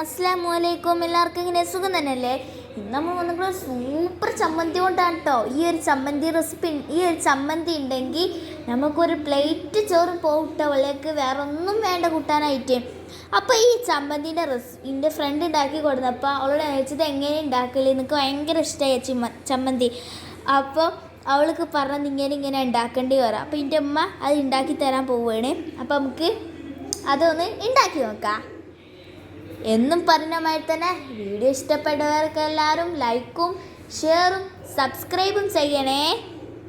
അസ്സാം വലൈക്കും എല്ലാവർക്കും ഇങ്ങനെ സുഖം തന്നെയല്ലേ? ഇന്ന് നമ്മൾ വന്നിട്ടുള്ള സൂപ്പർ ചമ്മന്തി കൊണ്ടാണ് കേട്ടോ ഈ ഒരു ചമ്മന്തി റെസിപ്പി ഈ ഒരു ചമ്മന്തി ഉണ്ടെങ്കിൽ നമുക്കൊരു പ്ലേറ്റ് ചോറ് പോകട്ടോ അവളേക്ക് വേറെ ഒന്നും വേണ്ട കൂട്ടാനായിട്ട്. അപ്പോൾ ഈ ചമ്മന്തിന്റെ റെസിപ്പി എന്റെ ഫ്രണ്ട് ഉണ്ടാക്കി കൊടുത്തപ്പോൾ അവളോട് ചോദിച്ചത് എങ്ങനെ ഉണ്ടാക്കൽ എനിക്ക് ഭയങ്കര ഇഷ്ടമായി ചിമ്മ ചമ്മന്തി. അപ്പോൾ അവൾക്ക് പറഞ്ഞത് ഇങ്ങനെ ഇങ്ങനെ ഉണ്ടാക്കേണ്ടി വരാം. അപ്പോൾ എന്റെ അമ്മ അത് ഉണ്ടാക്കി തരാൻ പോവുകയാണ് അപ്പോൾ നമുക്ക് അതൊന്ന് ഉണ്ടാക്കി നോക്കാം. എന്നും പറഞ്ഞ മാതിരി തന്നെ വീഡിയോ ഇഷ്ടപ്പെട്ടവർക്ക് എല്ലാവരും ലൈക്കും ഷെയറും സബ്സ്ക്രൈബും ചെയ്യണേ.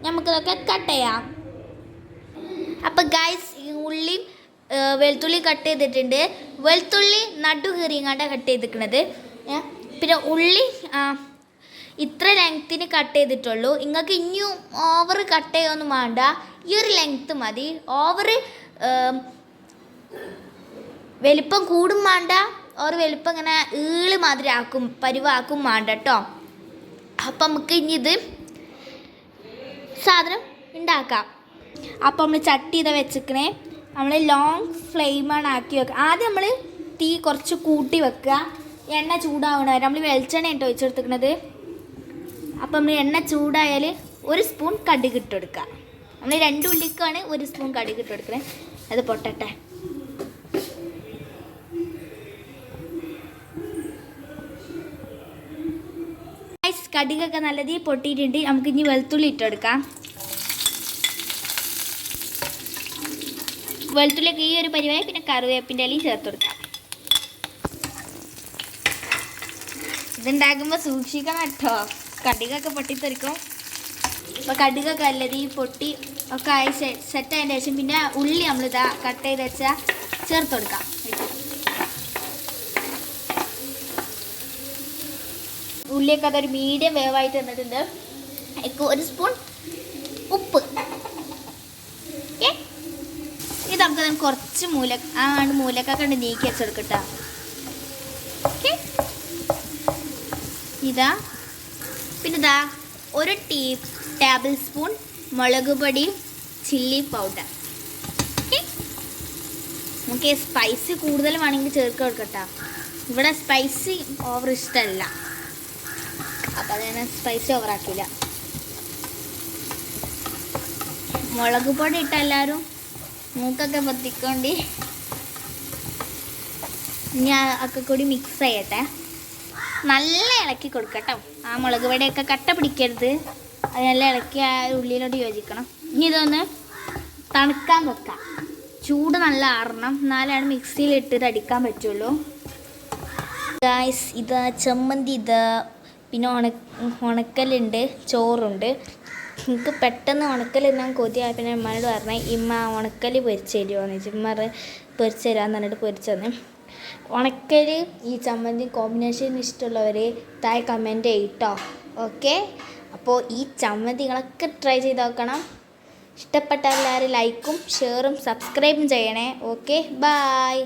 നമുക്കിതൊക്കെ കട്ട് ചെയ്യാം. അപ്പം ഗൈസ് ഈ ഉള്ളി ഏ, വെളുത്തുള്ളി കട്ട് ചെയ്തിട്ടുണ്ട്. വെളുത്തുള്ളി നടു കട്ട് ചെയ്തിരിക്കണത്. പിന്നെ ഉള്ളി ഇത്ര ലെങ്ത്തിന് കട്ട് ചെയ്തിട്ടുള്ളൂ. നിങ്ങൾക്ക് ഇനിയും ഓവർ കട്ട് ചെയ്യൊന്നും വേണ്ട. ഈ ഒരു ലെങ്ത്ത് മതി. ഓവർ വലിപ്പം കൂടും വേണ്ട. ഓർ വലിപ്പം ഇങ്ങനെ ഈൾ മാതിരി ആക്കും പരിവാക്കും വേണ്ട കേട്ടോ അപ്പം നമുക്ക് ഇനി ഇത് സാധനം ഉണ്ടാക്കാം. അപ്പം നമ്മൾ ചട്ടി ഇതാ വെച്ചിക്കണേ നമ്മൾ ലോങ് ഫ്ലെയിമാണ് ആക്കി വെക്കുക ആദ്യം നമ്മൾ തീ കുറച്ച് കൂട്ടി വെക്കുക എണ്ണ ചൂടാവണ നമ്മൾ വെളിച്ചെണ്ണ കേട്ടോ ഒഴിച്ചെടുത്തിക്കണത് അപ്പം നമ്മൾ എണ്ണ ചൂടായാൽ ഒരു സ്പൂൺ കടുക് ഇട്ട് നമ്മൾ രണ്ട് ഉള്ളിക്കാണ് ഒരു സ്പൂൺ കടുക് ഇട്ട് അത് പൊട്ടട്ടെ. Guys, നല്ല രീതിയിൽ പൊട്ടിയിട്ടുണ്ട്. നമുക്ക് ഇനി വെളുത്തുള്ളി ഇട്ടെടുക്കാം. വെളുത്തുള്ളിയൊക്കെ ഈ ഒരു പരിവായി പിന്നെ കറിവേപ്പിന്റെ ഇലയും ചേർത്ത് കൊടുക്കാം. ഇതുണ്ടാക്കുമ്പോൾ സൂക്ഷിക്കണം കേട്ടോ. കടുകൊക്കെ പൊട്ടിത്തെറിക്കും. അപ്പോൾ കടുകൊക്കെ അല്ലത് ഈ പൊട്ടി ഒക്കെ ആയി സെറ്റ് ആയതിന് ശേഷം പിന്നെ ഉള്ളി നമ്മളിതാ കട്ട് ചെയ്ത് വെച്ചാൽ ചേർത്ത് കൊടുക്കാം. ഉള്ളിയൊക്കെ അതൊരു മീഡിയം വേവായിട്ട് തന്നിട്ടുണ്ട് അതിലേക്ക് ഒരു സ്പൂൺ ഉപ്പ്. ഇത് നമുക്ക് കുറച്ച് മൂല ആ മൂലക്ക ഉണ്ട് നീക്കി വെച്ചെടുക്കട്ടോ. ഇതാ. പിന്നെ ഇതാ ഒരു ടീ ടേബിൾ സ്പൂൺ മുളക് പൊടി ചില്ലി പൗഡർ നമുക്ക് സ്പൈസി കൂടുതൽ വേണമെങ്കിൽ ചേർത്ത് ഇവിടെ സ്പൈസി ഓവർ ഇഷ്ടമല്ല അപ്പം അതിനെ സ്പൈസ് ഓവറാക്കില്ല മുളക് പൊടി ഇട്ട എല്ലാവരും മൂക്കൊക്കെ പൊത്തിക്കൊണ്ട് ഇനി ഒക്കെ കൂടി മിക്സ് ചെയ്യട്ടെ. നല്ല ഇളക്കി കൊടുക്കട്ടോ. ആ മുളക് പൊടിയൊക്കെ കട്ട പിടിക്കരുത്. അത് നല്ല ഇളക്കി ആ ഉള്ളിയിലോട്ട് യോജിക്കണം. ഇനി ഇതൊന്ന് തണുക്കാൻ വെക്കാം. ചൂട് നല്ല ആറണം. എന്നാലാണ് മിക്സിയിൽ ഇട്ടിട്ട് അടിക്കാൻ പറ്റുള്ളൂ. ഗായ്സ് ഇതാ ചമ്മന്തി ഇതാ. പിന്നെ ഉണ ഉണക്കലുണ്ട് ചോറുണ്ട്. എനിക്ക് പെട്ടെന്ന് ഉണക്കൽ ഞാൻ കൊതിയായ പിന്നെ ഉമ്മനോട് പറഞ്ഞാൽ ഇമ്മ ഉണക്കൽ പൊരിച്ച് തരുമോയെന്ന് ചോദിച്ചു. ഉമ്മ പൊരിച്ച് തരാമെന്ന് പറഞ്ഞിട്ട് പൊരിച്ചു തന്നെ. ഉണക്കൽ ഈ ചമ്മന്തി കോമ്പിനേഷൻ ഇഷ്ടമുള്ളവർ താഴെ കമന്റ് ചെയ്യട്ടോ ഓക്കെ അപ്പോൾ ഈ ചമ്മന്തികളൊക്കെ ട്രൈ ചെയ്ത് നോക്കണം. ഇഷ്ടപ്പെട്ട എല്ലാവരും ലൈക്കും ഷെയറും സബ്സ്ക്രൈബും ചെയ്യണേ. Okay bye